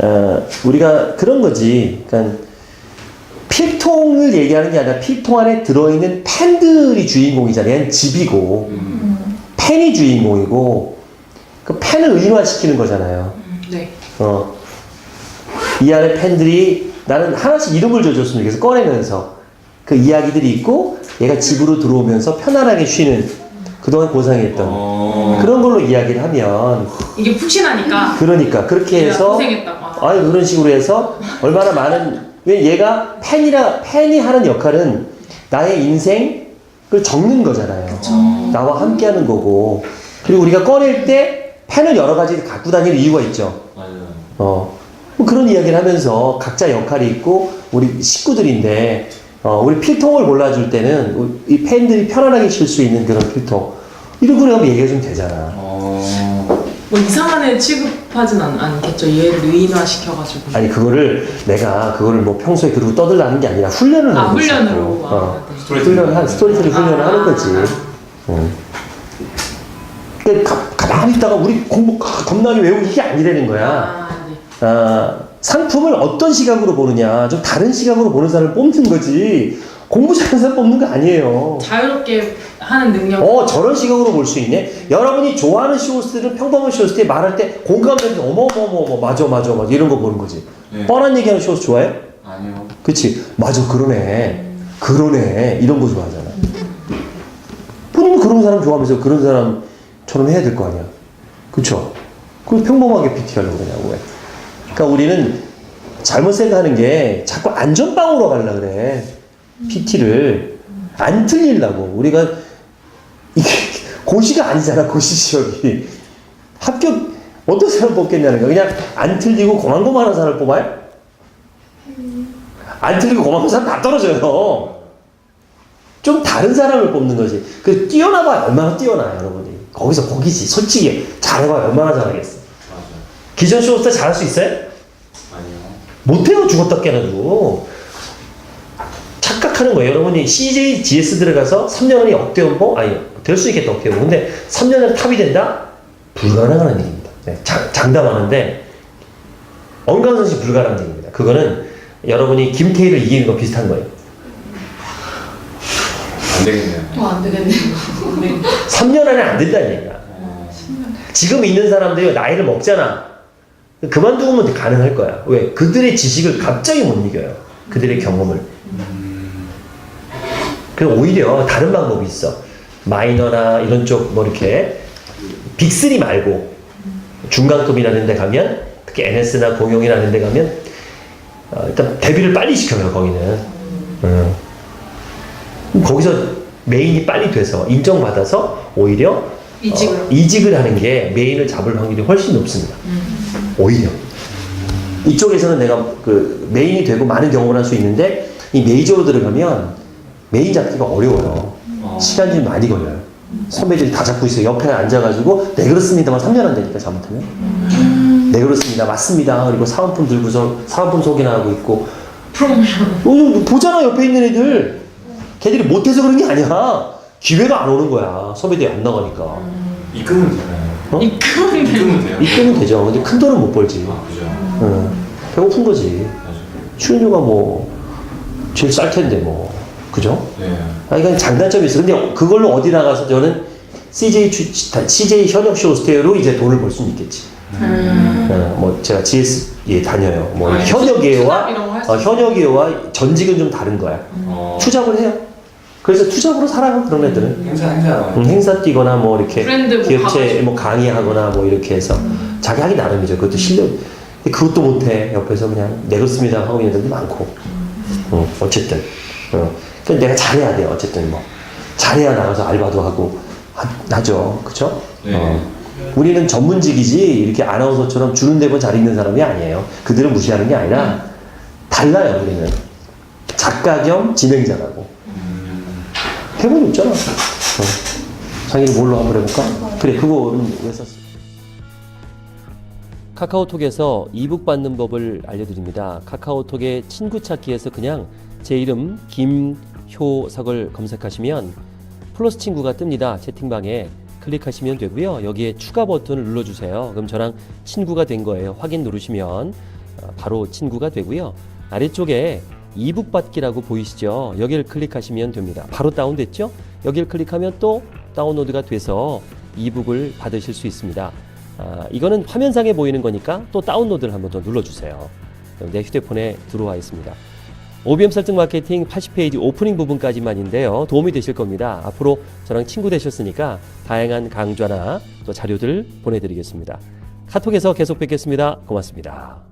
어, 우리가 그런 거지. 그러니까 필통을 얘기하는 게 아니라 필통 안에 들어있는 펜들이 주인공이잖아요. 얘는 집이고 펜이 주인공이고 그 펜을 의인화시키는 거잖아요. 네. 어, 이 안에 팬들이 나는 하나씩 이름을 줘줬으면 좋겠어. 꺼내면서. 그 이야기들이 있고, 얘가 집으로 들어오면서 편안하게 쉬는, 그동안 고생했던, 어. 그런 걸로 이야기를 하면, 이게 푹신하니까. 그러니까, 그렇게 해서, 고생했다고. 아. 아 그런 식으로 해서, 얼마나 많은, 왜 얘가 팬이라, 팬이 하는 역할은 나의 인생을 적는 거잖아요. 나와 함께 하는 거고. 그리고 우리가 꺼낼 때 펜을 여러 가지 갖고 다니는 이유가 있죠. 맞아요. 어, 뭐 그런 이야기를 하면서 각자 역할이 있고 우리 식구들인데 어, 우리 필통을 골라줄 때는 이 팬들이 편안하게 쉴 수 있는 그런 필통 이런 한번 얘기해 주면 되잖아. 어. 뭐 이상한 애 취급하진 않, 않겠죠. 얘를 의인화 시켜가지고. 아니 그거를 내가 그거를 뭐 평소에 그러고 떠들라는 게 아니라 훈련을 아, 하는 거지. 훈련으로. 어, 아, 네. 스토리텔링. 훈련을 한 스토리텔링 훈련을 아. 하는 거지. 응. 그러니까 가, 가만히 있다가 우리 공부 겁나게 외우고 이게 아니라는 거야. 아, 네. 아, 상품을 어떤 시각으로 보느냐, 좀 다른 시각으로 보는 사람을 뽑는 거지. 공부 잘하는 사람 뽑는 거 아니에요. 자유롭게 하는 능력. 어, 저런 시각으로 볼 수 있네. 여러분이 좋아하는 쇼호스트는 평범한 쇼호스트에 말할 때 공감되는 어머머머머, 맞아, 맞아, 맞아. 이런 거 보는 거지. 네. 뻔한 얘기하는 쇼호스트 좋아해? 아니요. 그치. 맞아, 그러네. 그러네. 이런 거 좋아하잖아. 본인은 그런 사람 좋아하면서 그런 사람처럼 해야 될 거 아니야. 그쵸? 그럼 평범하게 PT 하려고 그러냐고 왜. 그러니까 우리는 잘못 생각하는 게 자꾸 안전빵으로 가려고 그래. PT를. 안 틀리려고. 우리가 고시가 아니잖아, 고시 시험이. 합격, 어떤 사람 뽑겠냐는 거야. 그냥 안 틀리고 고만고만한 사람을 뽑아요? 안 틀리고 고만고만한 사람 다 떨어져요. 좀 다른 사람을 뽑는 거지. 그 뛰어나봐야 얼마나 뛰어나, 여러분이. 거기서 거기지. 솔직히 잘해봐야 얼마나 잘하겠어. 맞아요. 기존 쇼호스터 잘할 수 있어요? 아니요. 못해요, 죽었다 깨가지고. 착각하는 거예요. 여러분이 CJ GS 들어가서 3년이 억대원봉? 아니, 될 수 있겠다, 억대원봉. 근데 3년을 탑이 된다? 불가능한 일입니다. 네, 장, 장담하는데, 언감선시 불가능한 일입니다. 그거는 여러분이 김태희를 이기는 거 비슷한 거예요. 안 되겠네요. 어, 안 되겠네요. 네. 3년 안에 안 된다는 얘기야. 어. 지금 있는 사람들이 나이를 먹잖아. 그만두면 가능할 거야. 왜? 그들의 지식을 갑자기 못 이겨요. 그들의 경험을. 그래서 오히려 다른 방법이 있어. 마이너나 이런 쪽 뭐 이렇게 빅3 말고 중간급이라는 데 가면 특히 NS나 공용이라는 데 가면 어, 일단 데뷔를 빨리 시켜요 거기는. 음. 거기서 메인이 빨리 돼서 인정받아서 오히려 이직을. 어, 이직을 하는 게 메인을 잡을 확률이 훨씬 높습니다. 오히려 이쪽에서는 내가 그 메인이 되고 많은 경험을 할 수 있는데 이 메이저로 들어가면 메인 잡기가 어려워요. 어. 시간이 좀 많이 걸려요. 선배들이 다 잡고 있어요. 옆에 앉아가지고 네 그렇습니다만 3년 안 되니까 잘못하면 네 그렇습니다 맞습니다 그리고 사은품 들고서 사은품 소개나 하고 있고 프로모션. 어, 보잖아 옆에 있는 애들 걔들이 못해서 그런 게 아니야 기회가 안 오는 거야 선배들이 안 나가니까 입금은 되나요? 어? 입금은 입금은 돼요. 입금은 되죠 근데 큰 돈은 못 벌지 아 그죠. 응. 배고픈 거지 맞아요. 출연료가 뭐 제일 쌀 텐데 뭐 그죠? 네. 아 이건 장단점이 있어 근데 그걸로 어디 나가서 저는 CJ 주, CJ 현역 쇼스테이로 이제 돈을 벌 수는 있겠지 음. 어, 뭐 제가 GS에 다녀요 뭐 아, 거할수 어, 현역이와 전직은 좀 다른 거야 어. 투잡을 해요. 그래서 투잡으로 살아요 그런 애들은. 행사 행사. 응, 행사 뛰거나 뭐 이렇게 브랜드 뭐 기업체. 뭐 강의하거나 뭐 이렇게 해서 자기 하기 나름이죠. 그것도 실력. 그것도 못해 옆에서 그냥 내렸습니다 하고 있는 애들도 많고. 어, 어쨌든. 어. 그러니까 내가 잘해야 돼 어쨌든 뭐 잘해야 나가서 알바도 하고 하, 하죠. 그쵸? 네. 어. 우리는 전문직이지 이렇게 아나운서처럼 주는 대본 잘 읽는 사람이 아니에요. 그들은 무시하는 게 아니라 달라요 우리는. 작가 겸 진행자라고. 대본이 없잖아. 어. 상의를 뭘로 한번 해볼까? 그래, 그거는 왜 썼어? 카카오톡에서 이북 받는 법을 알려드립니다. 카카오톡의 친구 찾기에서 그냥 제 이름 김 효석을 검색하시면 플러스 친구가 뜹니다. 채팅방에. 클릭하시면 되고요. 여기에 추가 버튼을 눌러주세요. 그럼 저랑 친구가 된 거예요. 확인 누르시면 어, 바로 친구가 되고요. 아래쪽에 이북 받기라고 보이시죠? 여기를 클릭하시면 됩니다. 바로 다운됐죠? 여기를 클릭하면 또 다운로드가 돼서 이북을 받으실 수 있습니다. 아, 이거는 화면상에 보이는 거니까 또 다운로드를 한번 더 눌러주세요. 내 휴대폰에 들어와 있습니다. OBM 설정 마케팅 80페이지 오프닝 부분까지만인데요. 도움이 되실 겁니다. 앞으로 저랑 친구 되셨으니까 다양한 강좌나 또 자료들 보내드리겠습니다. 카톡에서 계속 뵙겠습니다. 고맙습니다.